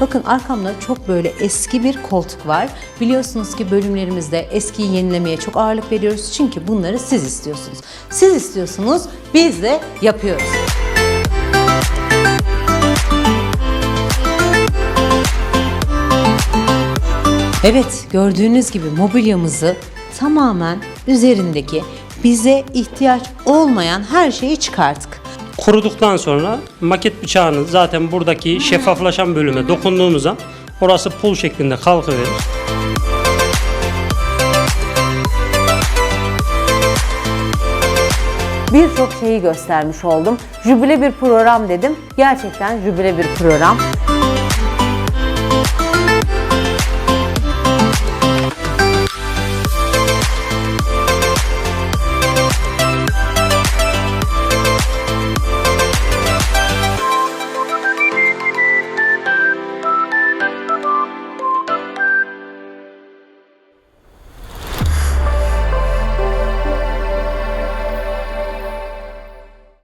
Bakın arkamda çok böyle eski bir koltuk var. Biliyorsunuz ki bölümlerimizde eskiyi yenilemeye çok ağırlık veriyoruz. Çünkü bunları siz istiyorsunuz. Siz istiyorsunuz, biz de yapıyoruz. Evet, gördüğünüz gibi mobilyamızı tamamen üzerindeki bize ihtiyaç olmayan her şeyi çıkarttık. Kuruduktan sonra maket bıçağını zaten buradaki şeffaflaşan bölüme dokunduğumuz an orası pul şeklinde kalkıverir. Birçok şeyi göstermiş oldum. Jübile bir program dedim. Gerçekten jübile bir program.